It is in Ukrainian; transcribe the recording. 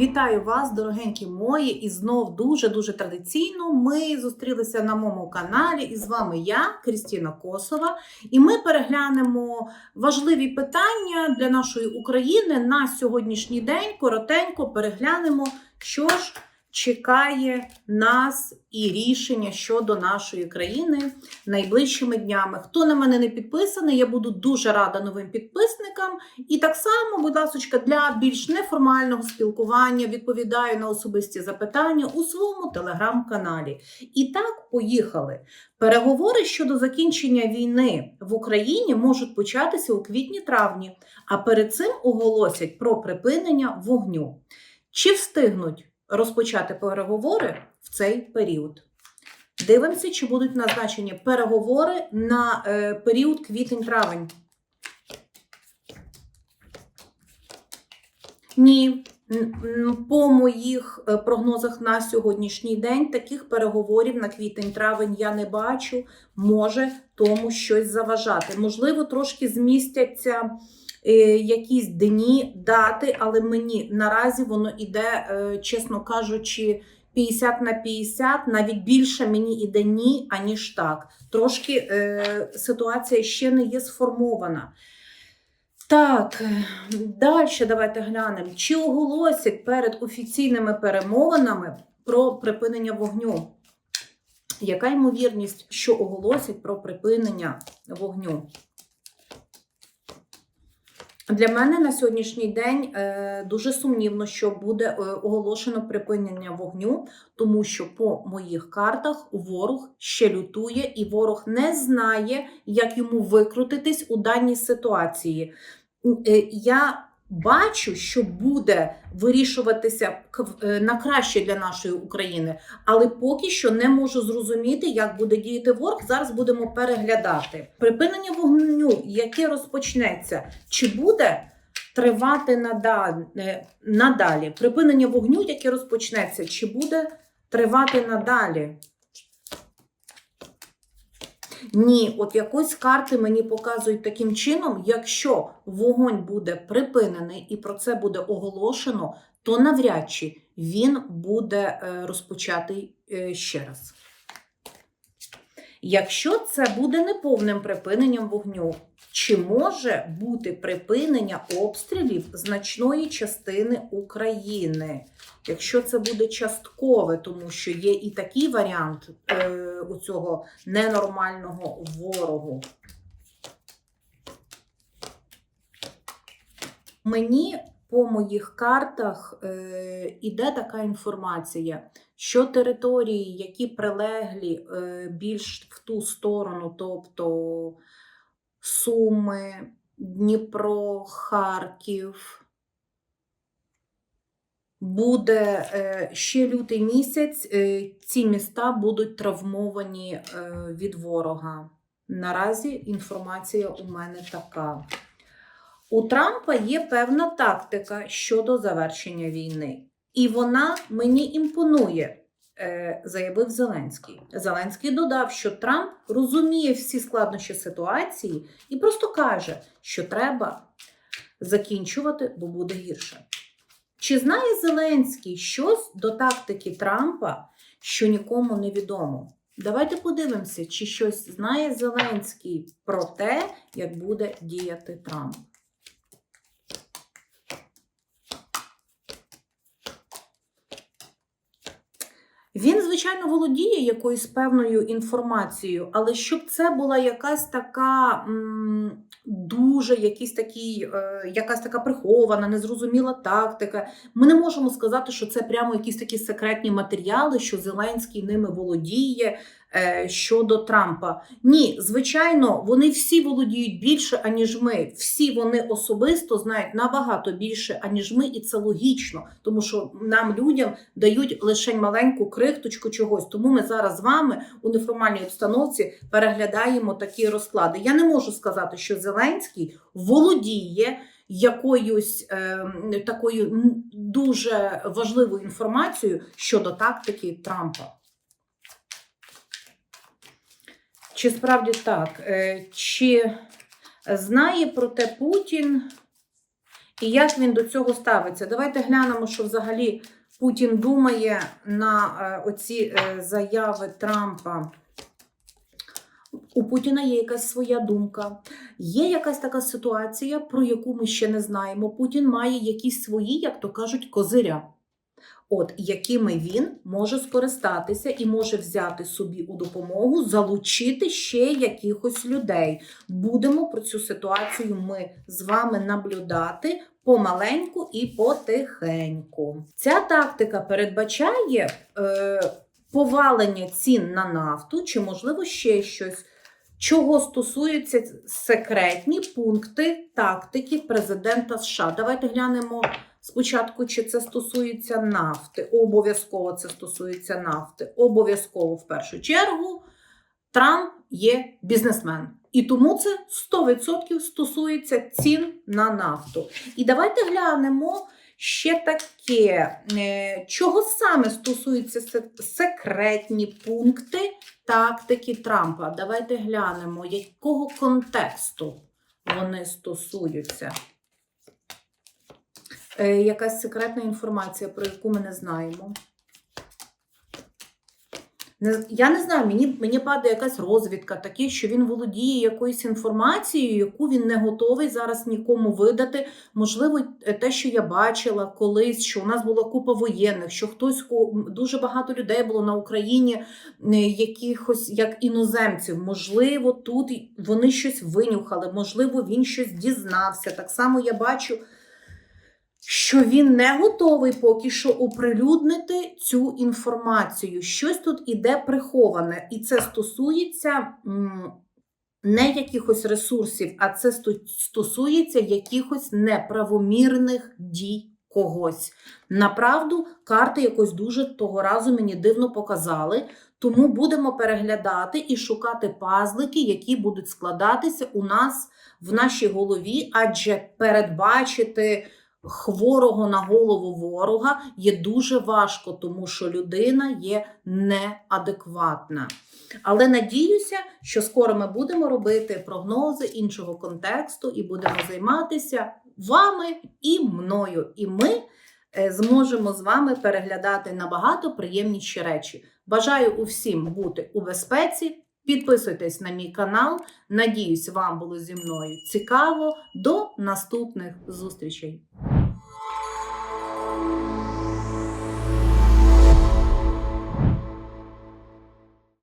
Вітаю вас, дорогенькі мої, і знов дуже-дуже традиційно ми зустрілися на моєму каналі. І з вами я, Крістіна Косова, і ми переглянемо важливі питання для нашої України на сьогоднішній день. Коротенько переглянемо, що ж чекає нас і рішення щодо нашої країни найближчими днями. Хто на мене не підписаний, я буду дуже рада новим підписникам. І так само, будь ласка, для більш неформального спілкування відповідаю на особисті запитання у своєму телеграм-каналі. І так, поїхали. Переговори щодо закінчення війни в Україні можуть початися у квітні-травні, а перед цим оголосять про припинення вогню. Чи встигнуть розпочати переговори в цей період? Дивимося, чи будуть назначені переговори на е, період квітень-травень. Ні, по моїх е, прогнозах на сьогоднішній день таких переговорів на квітень-травень я не бачу. Може тому щось заважати. Можливо, трошки змістяться е, якісь дні, дати, але мені наразі воно іде, е, чесно кажучи, 50 на 50, навіть більше мені іде ні, аніж так. Трошки ситуація ще не є сформована. Так, далі давайте глянемо. Чи оголосять перед офіційними перемовинами про припинення вогню? Яка ймовірність, що оголосять про припинення вогню? Для мене на сьогоднішній день е, дуже сумнівно, що буде е, оголошено припинення вогню, тому що по моїх картах ворог ще лютує, і ворог не знає, як йому викрутитись у даній ситуації. Е, Я бачу, що буде вирішуватися е, на краще для нашої України, але поки що не можу зрозуміти, як буде діяти ворог. Зараз будемо переглядати припинення вогню, яке розпочнеться, чи буде тривати нада- е, надалі? Припинення вогню, яке розпочнеться, чи буде тривати надалі? Ні, от якось карти мені показують таким чином, якщо вогонь буде припинений і про це буде оголошено, то навряд чи він буде е, розпочатий е, ще раз. Якщо це буде неповним припиненням вогню, чи може бути припинення обстрілів значної частини України? Якщо це буде часткове, тому що є і такий варіант е, у цього ненормального ворогу. Мені по моїх картах е, іде така інформація, що території, які прилеглі е, більш в ту сторону, тобто Суми, Дніпро, Харків, буде е, ще лютий місяць. е, Ці міста будуть травмовані від ворога. Наразі інформація у мене така. У Трампа є певна тактика щодо завершення війни, і вона мені імпонує, е, заявив Зеленський. Зеленський додав, що Трамп розуміє всі складнощі ситуації і просто каже, що треба закінчувати, бо буде гірше. Чи знає Зеленський щось до тактики Трампа, що нікому не відомо? Давайте подивимося, чи щось знає Зеленський про те, як буде діяти Трамп. Він, звичайно, володіє якоюсь певною інформацією, але щоб це була якась така дуже якісь такі, е, якась така прихована, незрозуміла тактика. Ми не можемо сказати, що це прямо якісь такі секретні матеріали, що Зеленський ними володіє щодо Трампа. Ні, звичайно, вони всі володіють більше, аніж ми. Всі вони особисто знають набагато більше, аніж ми, і це логічно, тому що нам людям дають лише маленьку крихточку чогось. Тому ми зараз з вами у неформальній обстановці переглядаємо такі розклади. Я не можу сказати, що Зеленський володіє. Якоюсь е, такою дуже важливою інформацією щодо тактики Трампа. Чи справді так? Е, Чи знає про те Путін і як він до цього ставиться. Давайте глянемо, що взагалі Путін думає на е, оці е, заяви Трампа. У Путіна є якась своя думка. Є якась така ситуація, про яку ми ще не знаємо. Путін має якісь свої, як то кажуть, козиря. От якими він може скористатися і може взяти собі у допомогу, залучити ще якихось людей. Будемо про цю ситуацію ми з вами наблюдати помаленьку і потихеньку. Ця тактика передбачає е, повалення цін на нафту, чи, можливо, ще щось. Чого стосуються секретні пункти тактики президента США? Давайте глянемо Спочатку, чи це стосується нафти, обов'язково це стосується нафти. Обов'язково в першу чергу Трамп є бізнесмен. І тому це 100% стосується цін на нафту. І давайте глянемо ще таке, е, чого саме стосуються секретні пункти тактики Трампа. Давайте глянемо, якого контексту вони стосуються. Е, якась секретна інформація, про яку ми не знаємо. Я не знаю, мені, мені падає якась розвідка, таке, що він володіє якоюсь інформацією, яку він не готовий зараз нікому видати. Можливо, е, те, що я бачила колись, що у нас була купа воєнних, що хтось дуже багато людей було на Україні, е, якихось як іноземців. Можливо, тут вони щось винюхали, можливо, він щось дізнався. Так само я бачу що він не готовий поки що оприлюднити цю інформацію. Щось тут іде приховане, і це стосується не якихось ресурсів, а це стосується якихось неправомірних дій когось. Направду, карти якось дуже того разу мені дивно показали. Тому будемо переглядати і шукати пазлики, які будуть складатися у нас в нашій голові, адже передбачити хворого на голову ворога є дуже важко, тому що людина є неадекватна. Але надіюся, що скоро ми будемо робити прогнози іншого контексту і будемо займатися вами і мною. І ми е, зможемо з вами переглядати набагато приємніші речі. Бажаю усім бути у безпеці. Підписуйтесь на мій канал. Надіюсь, вам було зі мною цікаво. До наступних зустрічей!